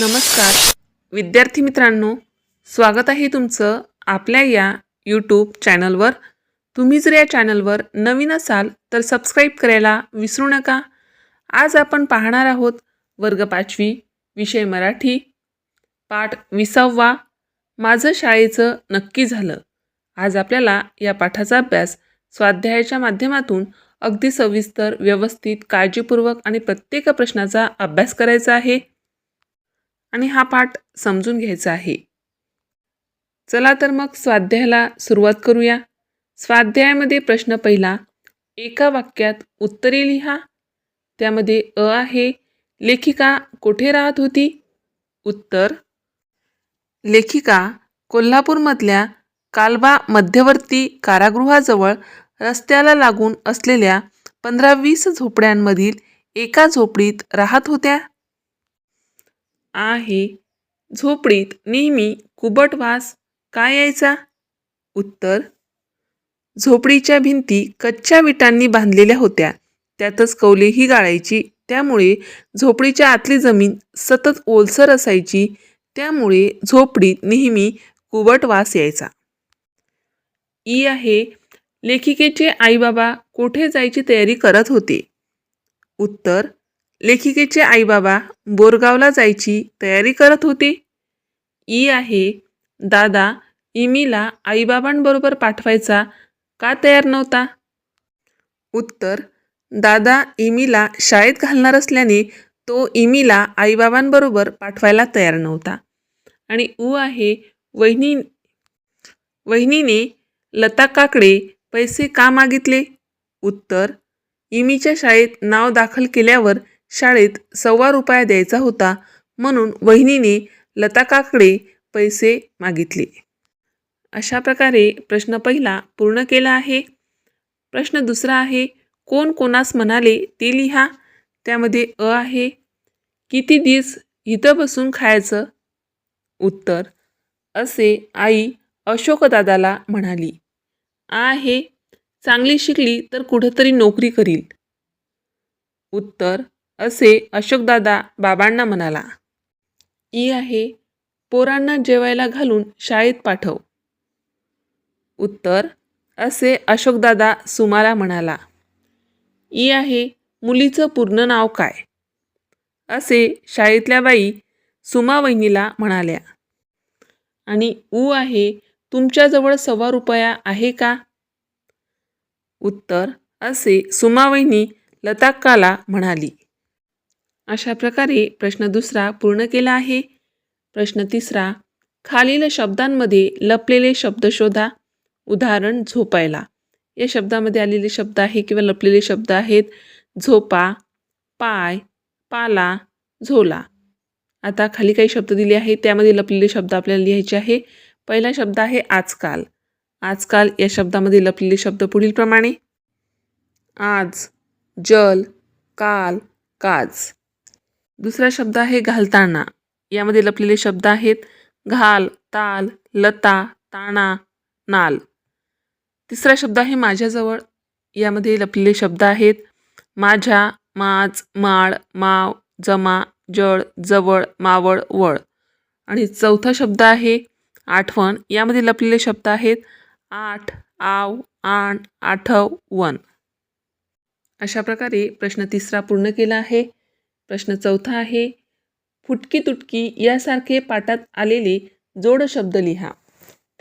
नमस्कार. विद्यार्थी मित्रांनो स्वागत आहे तुमचं आपल्या या यूट्यूब चॅनलवर तुम्ही जर या चॅनलवर नवीन असाल तर सबस्क्राईब करायला विसरू नका. आज आपण पाहणार आहोत वर्ग पाचवी विषय मराठी पाठ विसावा. माझं शाळेचं नक्की झालं. आज आपल्याला या पाठाचा अभ्यास स्वाध्यायाच्या माध्यमातून अगदी सविस्तर व्यवस्थित काळजीपूर्वक आणि प्रत्येक प्रश्नाचा अभ्यास करायचा आहे. आणि हा पाठ समजून घ्यायचा आहे. चला तर मग स्वाध्यायाला सुरुवात करूया. स्वाध्यायामध्ये प्रश्न पहिला एका वाक्यात उत्तरे लिहा. त्यामध्ये अ आहे लेखिका कुठे राहत होती? उत्तर लेखिका कोल्हापूरमधल्या कालबा मध्यवर्ती कारागृहाजवळ रस्त्याला लागून असलेल्या पंधरा वीस झोपड्यांमधील एका झोपडीत राहत होत्या. आहे. झोपडीत नेहमी कुबट वास का यायचा? उत्तर झोपडीच्या भिंती कच्च्या विटांनी बांधलेल्या होत्या. त्यातच कौलेही गाळायची त्यामुळे झोपडीच्या आतली जमीन सतत ओलसर असायची त्यामुळे झोपडीत नेहमी कुबट वास यायचा. ई आहे लेखिकेचे आईबाबा कोठे जायची तयारी करत होते? उत्तर लेखिकेचे आईबाबा बोरगावला जायची तयारी करत होते. ई आहे दादा इमीला आईबाबांबरोबर पाठवायचा का तयार नव्हता? उत्तर दादा इमीला शाळेत घालणार असल्याने तो इमीला आईबाबांबरोबर पाठवायला तयार नव्हता. आणि उ आहे वहिनी वहिनीने लता काकडे पैसे का मागितले? उत्तर इमीच्या शाळेत नाव दाखल केल्यावर शाळेत सव्वा रुपया द्यायचा होता म्हणून वहिनीने लताकाकडे पैसे मागितले. अशा प्रकारे प्रश्न पहिला पूर्ण केला आहे. प्रश्न दुसरा आहे कोण कोणास म्हणाले ते लिहा. त्यामध्ये अ आहे किती दिस इथं बसून खायचं? उत्तर असे आई अशोकदादाला म्हणाली. आ आहे चांगली शिकली तर कुठंतरी नोकरी करील. उत्तर असे अशोकदादा बाबांना म्हणाला ई आहे पोरांना जेवायला घालून शाळेत पाठव. उत्तर असे अशोकदादा सुमाला म्हणाला ई आहे मुलीचं पूर्ण नाव काय? असे शाळेतल्या बाई सुमा वहिनीला म्हणाल्या आणि ऊ आहे तुमच्याजवळ सव्वा रुपया आहे का? उत्तर असे सुमावहिनी लताक्काला म्हणाली अशा प्रकारे प्रश्न दुसरा पूर्ण केला आहे. प्रश्न तिसरा खालील शब्दांमध्ये लपलेले शब्द शोधा. उदाहरण झोपायला. या शब्दामध्ये आलेले शब्द आहे किंवा लपलेले शब्द आहेत झोपा पाय पाला झोला. आता खाली काही शब्द दिले आहेत त्यामध्ये लपलेले शब्द आपल्याला लिहायचे आहे. पहिला शब्द आहे आजकाल. आजकाल या शब्दामध्ये लपलेले शब्द पुढीलप्रमाणे. आज जल काल काज. दुसरा शब्द आहे घालताना. यामध्ये लपलेले शब्द आहेत घाल ताल लता ताणा नाल. तिसरा शब्द आहे माझ्याजवळ. यामध्ये लपलेले शब्द आहेत माझ्या माज माळ माव जमा जळ जवळ मावळ वळ. आणि चौथा शब्द आहे आठवण. यामध्ये लपलेले शब्द आहेत आठ आव आण आठव वन. अशा प्रकारे प्रश्न तिसरा पूर्ण केला आहे. प्रश्न चौथा आहे फुटकी तुटकी यासारखे पाठात आलेले जोड शब्द लिहा.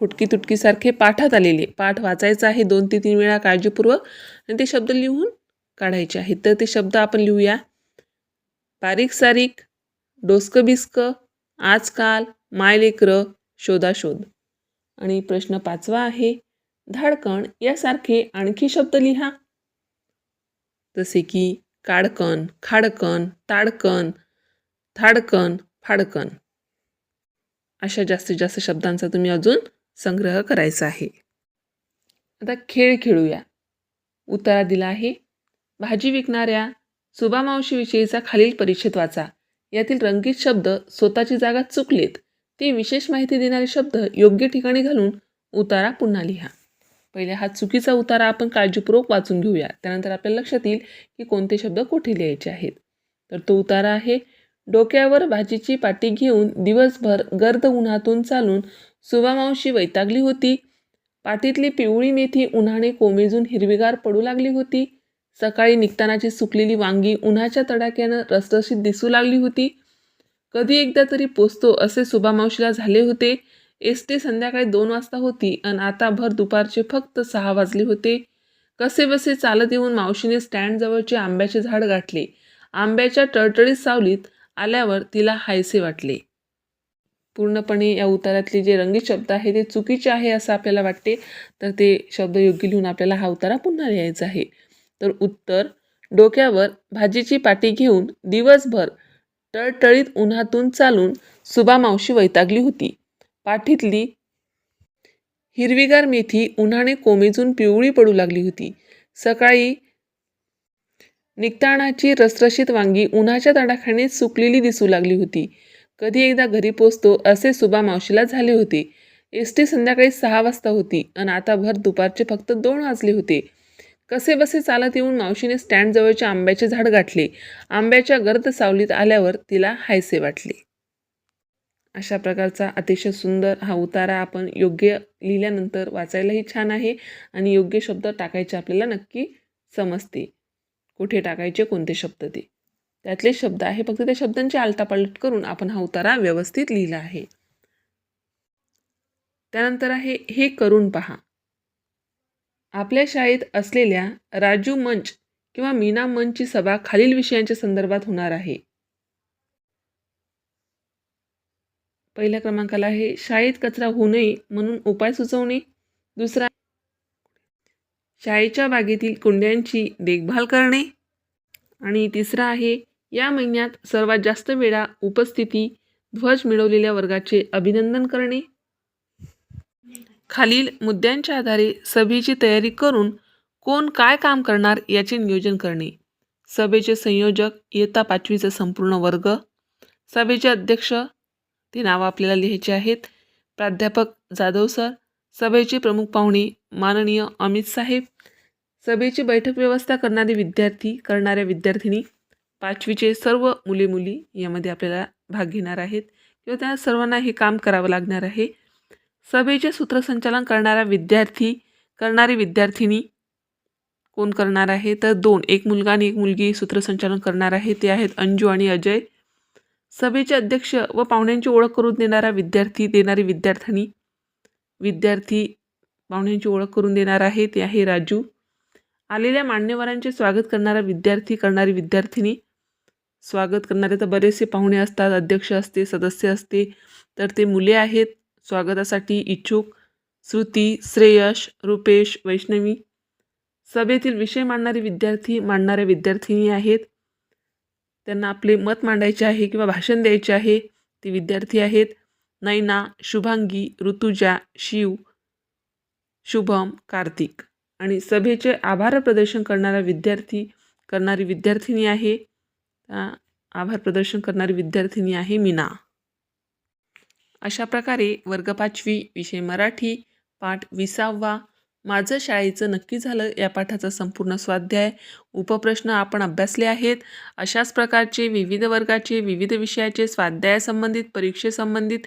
फुटकी तुटकीसारखे पाठात आलेले पाठ वाचायचा आहे दोन ते तीन वेळा काळजीपूर्वक आणि ते शब्द लिहून काढायचे आहेत. तर ते शब्द आपण लिहूया. बारीक सारीक डोसकं बिस्कं आजकाल मायलेकर शोधाशोध. आणि प्रश्न पाचवा आहे धाडकण यासारखे आणखी शब्द लिहा. जसे की काडकन खाडकन ताडकन थाडकन फाडकन. अशा जास्तीत जास्त शब्दांचा तुम्ही अजून संग्रह करायचा आहे. आता खेळ खेळूया. उतारा दिला आहे. भाजी विकणाऱ्या सुबा मावशीविषयीचा खालील परिच्छेद वाचा. यातील रंगीत शब्द स्वतःची जागा चुकलेत. ते विशेष माहिती देणारे शब्द योग्य ठिकाणी घालून उतारा पुन्हा लिहा. पहिले हा चुकीचा उतारा आपण काळजीपूर्वक वाचून घेऊया. त्यानंतर आपल्या लक्षात येईल की कोणते शब्द कुठे लिहायचे आहेत. तर तो उतारा आहे डोक्यावर भाजीची पाटी घेऊन दिवसभर गर्द उन्हातून चालून सुवामावशी वैतागली होती. पाटीतली पिवळी मेथी उन्हाने कोमेजून हिरवीगार पडू लागली होती. सकाळी निघतानाची सुकलेली वांगी उन्हाच्या तडाक्यानं रसरशीत दिसू लागली होती. कधी एकदा तरी पोचतो असे सुभामावशीला झाले होते. एस टी संध्याकाळी दोन वाजता होती आणि आता भर दुपारचे फक्त सहा वाजले होते. कसे बसे चालत येऊन मावशीने स्टँडजवळचे आंब्याचे झाड गाठले. आंब्याच्या टळटळीत सावलीत आल्यावर तिला हायसे वाटले. पूर्णपणे या उतारातले जे रंगीत शब्द आहे ते चुकीचे आहे असं आपल्याला वाटते तर ते शब्द योग्य लिहून आपल्याला हा उतारा पुन्हा लिहायचा आहे. तर उत्तर डोक्यावर भाजीची पाटी घेऊन दिवसभर टळटळीत उन्हातून चालून सुबा मावशी वैतागली होती. पाठीतली हिरवीगार मेथी उन्हाने कोमेजून पिवळी पडू लागली होती. सकाळी निघतानाची रसरशीत वांगी उन्हाच्या तडाख्याने सुकलेली दिसू लागली होती. कधी एकदा घरी पोचतो असे सुबा मावशीला झाले होते. एस टी संध्याकाळी सहा वाजता होती आणि आता भर दुपारचे फक्त दोन वाजले होते. कसे बसे चालत येऊन मावशीने स्टँडजवळचे आंब्याचे झाड गाठले. आंब्याच्या गर्द सावलीत आल्यावर तिला हायसे वाटले. अशा प्रकारचा अतिशय सुंदर हा उतारा आपण योग्य लिहिल्यानंतर वाचायलाही छान आहे आणि योग्य शब्द टाकायचे आपल्याला नक्की समजते. कुठे टाकायचे कोणते शब्द ते. त्यातले शब्द आहे फक्त त्या शब्दांची आलटापालट करून आपण हा उतारा व्यवस्थित लिहिला आहे. त्यानंतर आहे हे करून पहा. आपल्या शाळेत असलेल्या राजू मंच किंवा मीना मंचची सभा खालील विषयांच्या संदर्भात होणार आहे. पहिल्या क्रमांकाला आहे. शाळेत कचरा होऊ नये म्हणून उपाय सुचवणे. दुसरा शाळेच्या बागेतील कुंड्यांची देखभाल करणे. आणि तिसरा आहे या महिन्यात सर्वात जास्त वेळा उपस्थिती ध्वज मिळवलेल्या वर्गाचे अभिनंदन करणे. खालील मुद्द्यांच्या आधारे सभेची तयारी करून कोण काय काम करणार याचे नियोजन करणे. सभेचे संयोजक इयत्ता पाचवीचा संपूर्ण वर्ग. सभेचे अध्यक्ष ती नावं आपल्याला लिहायची आहेत. प्राध्यापक जाधव सर सभेचे प्रमुख पाहुणे माननीय अमित साहेब सभेची बैठक व्यवस्था करणारे विद्यार्थी करणाऱ्या विद्यार्थिनी पाचवीचे सर्व मुले मुली यामध्ये आपल्याला भाग घेणार आहेत किंवा त्या सर्वांना हे काम करावं लागणार आहे. सभेचे सूत्रसंचालन करणारा विद्यार्थी करणारी विद्यार्थिनी कोण करणार आहे? तर दोन एक मुलगा आणि एक मुलगी सूत्रसंचालन करणार आहे ते आहेत अंजू आणि अजय. सभेचे अध्यक्ष व पाहुण्यांची ओळख करून देणारा विद्यार्थी देणारी विद्यार्थिनी विद्यार्थी पाहुण्यांची ओळख करून देणार आहे ते आहे राजू. आलेल्या मान्यवरांचे स्वागत करणारा विद्यार्थी करणारी विद्यार्थिनी स्वागत करणारे तर बरेचसे पाहुणे असतात अध्यक्ष असते सदस्य असते तर ते मुले आहेत. स्वागतासाठी इच्छुक श्रुती श्रेयश रुपेश वैष्णवी. सभेतील विषय मांडणारे विद्यार्थी मांडणाऱ्या विद्यार्थिनी आहेत. त्यांना आपले मत मांडायचे आहे किंवा भाषण द्यायचे आहे. ते विद्यार्थी आहेत. नैना शुभांगी ऋतुजा शिव शुभम कार्तिक. आणि सभेचे आभार प्रदर्शन करणारा विद्यार्थी करणारी विद्यार्थिनी आहे. आभार प्रदर्शन करणारी विद्यार्थिनी आहे मीना. अशा प्रकारे वर्ग पाचवी विषय मराठी पाठ विसावा. माझं शाळेचं नक्की झालं या पाठाचा संपूर्ण स्वाध्याय उपप्रश्न आपण अभ्यासले आहेत. अशाच प्रकारचे विविध वर्गाचे विविध विषयाचे स्वाध्यायासंबंधित परीक्षेसंबंधित